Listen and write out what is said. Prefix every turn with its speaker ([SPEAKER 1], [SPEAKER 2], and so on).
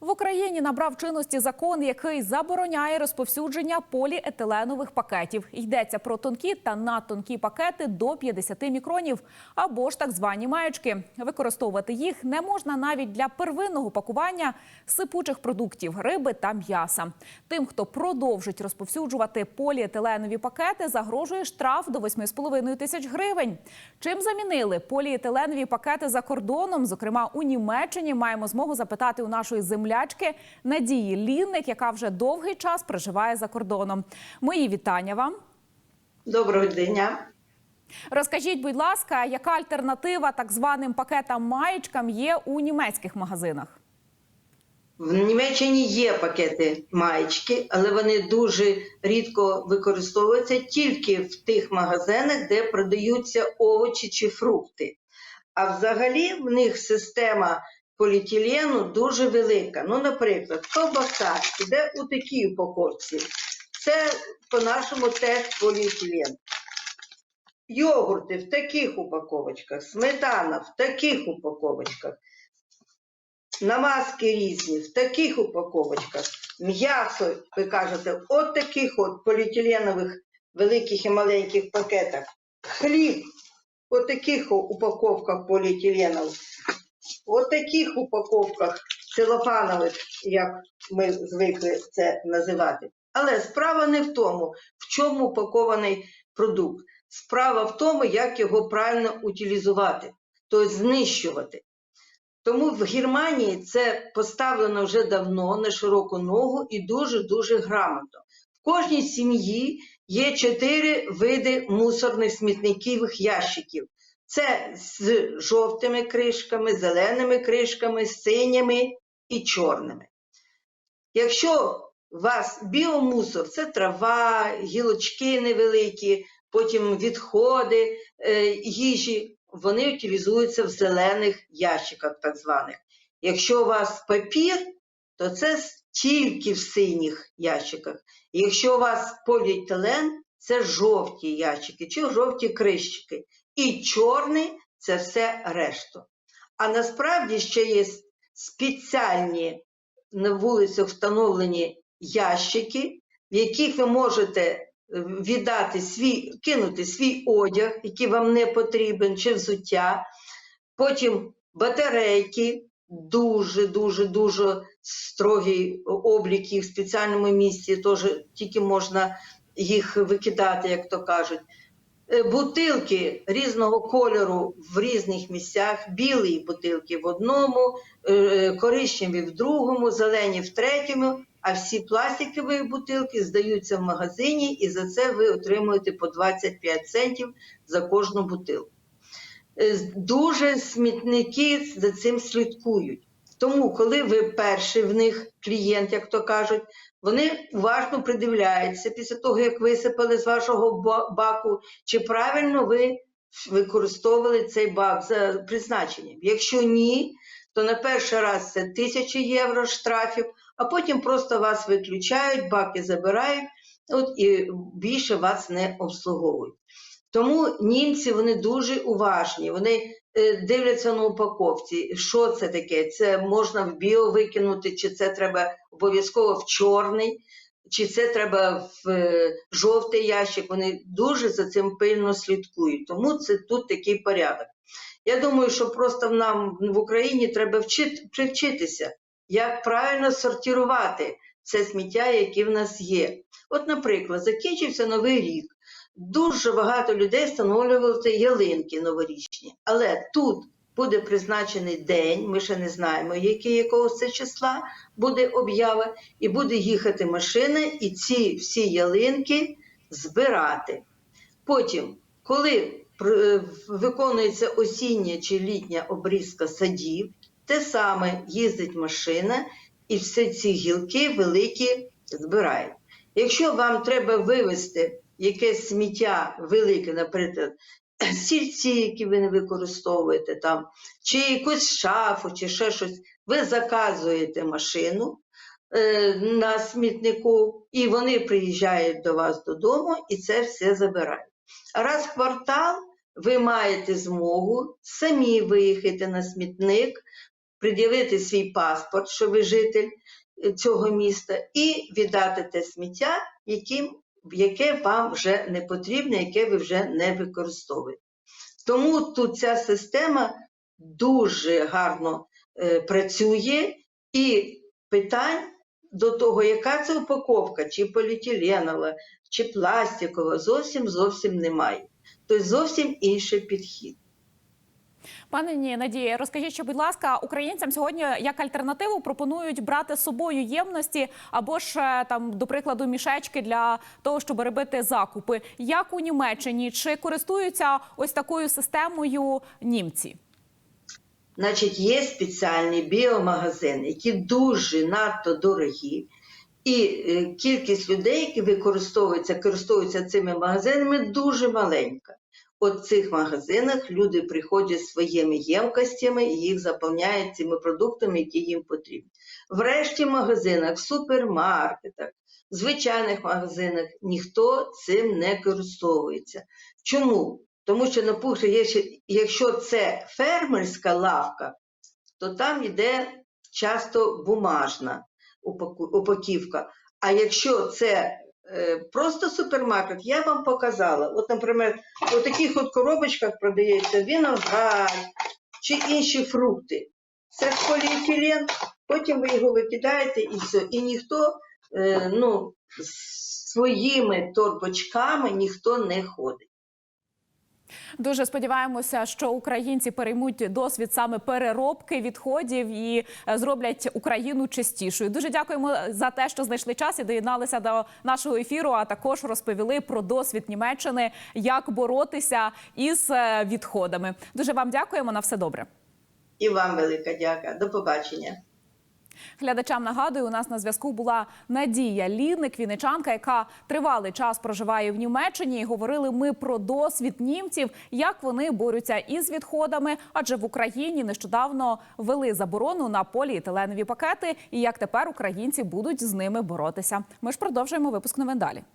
[SPEAKER 1] В Україні набрав чинності закон, який забороняє розповсюдження поліетиленових пакетів. Йдеться про тонкі та надтонкі пакети до 50 мікронів або ж так звані маєчки. Використовувати їх не можна навіть для первинного пакування сипучих продуктів риби та м'яса. Тим, хто продовжить розповсюджувати поліетиленові пакети, загрожує штраф до 8,5 тисяч гривень. Чим замінили поліетиленові пакети за кордоном? Зокрема, у Німеччині маємо змогу запитати у нашої землячки Надії Лінник, яка вже довгий час проживає за кордоном. Мої вітання вам.
[SPEAKER 2] Доброго дня.
[SPEAKER 1] Розкажіть, будь ласка, яка альтернатива так званим пакетам маєчкам є у німецьких магазинах?
[SPEAKER 2] В Німеччині є пакети маєчки, але вони дуже рідко використовуються тільки в тих магазинах, де продаються овочі чи фрукти. А взагалі в них система поліетилену дуже велика. Ну, наприклад, ковбаса іде у такій упаковці. Це по-нашому теж поліетилен. Йогурти в таких упаковочках, сметана в таких упаковочках. намазки різні в таких упаковочках, м'ясо, ви кажете, от таких от поліетиленових великих і маленьких пакетах, хліб от таких упаковках поліетиленових, от таких упаковках целофанових, як ми звикли це називати. Але справа не в тому, в чому упакований продукт. Справа в тому, як його правильно утилізувати, тобто знищувати. Тому в Германії це поставлено вже давно на широку ногу і дуже-дуже грамотно. В кожній сім'ї є чотири види мусорних смітникових ящиків. Це з жовтими кришками, зеленими кришками, синіми і чорними. Якщо у вас біомусор, це трава, гілочки невеликі, потім відходи е, їжі, вони утилізуються в зелених ящиках, так званих. Якщо у вас папір, то це тільки в синіх ящиках. Якщо у вас поліетилен, це жовті ящики чи жовті кришчики. І чорний це все решту. А насправді ще є спеціальні на вулицях встановлені ящики, в яких ви можете віддати свій, кинути свій одяг, який вам не потрібен, чи взуття. Потім батарейки, дуже, дуже, дуже строгий облік їх в спеціальному місці, теж тільки можна їх викидати, як то кажуть. Е, Бутилки різного кольору в різних місцях, білі бутилки в одному, е, коричневі в другому, зелені в третьому, а всі пластикові бутилки здаються в магазині, і за це ви отримуєте по 25 центів за кожну бутилку. Е, Дуже смітники за цим слідкують. Тому, коли ви перший в них клієнт, як то кажуть, вони уважно придивляються після того, як висипали з вашого баку, чи правильно ви використовували цей бак за призначенням. Якщо ні, то на перший раз це тисячі євро штрафів, а потім просто вас виключають, баки забирають, от і більше вас не обслуговують. Тому німці вони дуже уважні. Вони е, дивляться на упаковці, що це таке. Це можна в біо викинути, чи це треба обов'язково в чорний, чи це треба в е, жовтий ящик. Вони дуже за цим пильно слідкують. Тому це тут такий порядок. Я думаю, що просто нам в Україні треба вчити, привчитися, як правильно сортувати це сміття, яке в нас є. От, наприклад, закінчився новий рік. Дуже багато людей встановлювали ялинки новорічні. Але тут буде призначений день, ми ще не знаємо, який якого це числа буде об'ява, і буде їхати машина і ці всі ялинки збирати. Потім, коли виконується осіння чи літня обрізка садів, те саме їздить машина і всі ці гілки великі збирають. Якщо вам треба вивезти якесь сміття велике, наприклад, сільці, які ви не використовуєте там, чи якусь шафу, чи ще щось, ви заказуєте машину е, на смітнику, і вони приїжджають до вас додому і це все забирають. Раз в квартал ви маєте змогу самі виїхати на смітник, пред'явити свій паспорт, що ви житель е, цього міста, і віддати те сміття, яким, яке вам вже не потрібне, яке ви вже не використовуєте. Тому тут ця система дуже гарно е, працює, і питань до того, яка це упаковка, чи поліетиленова, чи пластикова, зовсім зовсім немає. Тобто зовсім інший підхід.
[SPEAKER 1] Пані Надія, розкажіть, що, будь ласка, українцям сьогодні як альтернативу пропонують брати з собою ємності або ж е, там, до прикладу, мішечки для того, щоб робити закупи. Як у Німеччині чи користуються ось такою системою німці?
[SPEAKER 2] Значить, є спеціальні біомагазини, які дуже надто дорогі, і е, кількість людей, які використовуються, користуються цими магазинами, дуже маленька. От цих магазинах люди приходять своїми ємкостями і їх заповняють цими продуктами, які їм потрібні. В решті магазинах, супермаркетах, звичайних магазинах ніхто цим не користується. Чому? Тому що, наприклад, якщо це фермерська лавка, то там йде часто бумажна упаківка. А якщо це просто супермаркет, я вам показала. От, наприклад, у таких от коробочках продається виноград чи інші фрукти. Це поліетилен, потім ви його викидаєте і все. І ніхто е, ну, своїми торбочками ніхто не ходить.
[SPEAKER 1] Дуже сподіваємося, що українці переймуть досвід саме переробки відходів і е, зроблять Україну чистішою. Дуже дякуємо за те, що знайшли час і доєдналися до нашого ефіру. А також розповіли про досвід Німеччини, як боротися із е, відходами. Дуже вам дякуємо. На все добре.
[SPEAKER 2] І вам велика дяка. До побачення.
[SPEAKER 1] Глядачам нагадую, у нас на зв'язку була Надія Лінник, вінничанка, яка тривалий час проживає в Німеччині. І говорили ми про досвід німців, як вони борються із відходами. Адже в Україні нещодавно ввели заборону на поліетиленові пакети, і як тепер українці будуть з ними боротися. Ми ж продовжуємо випуск новин далі.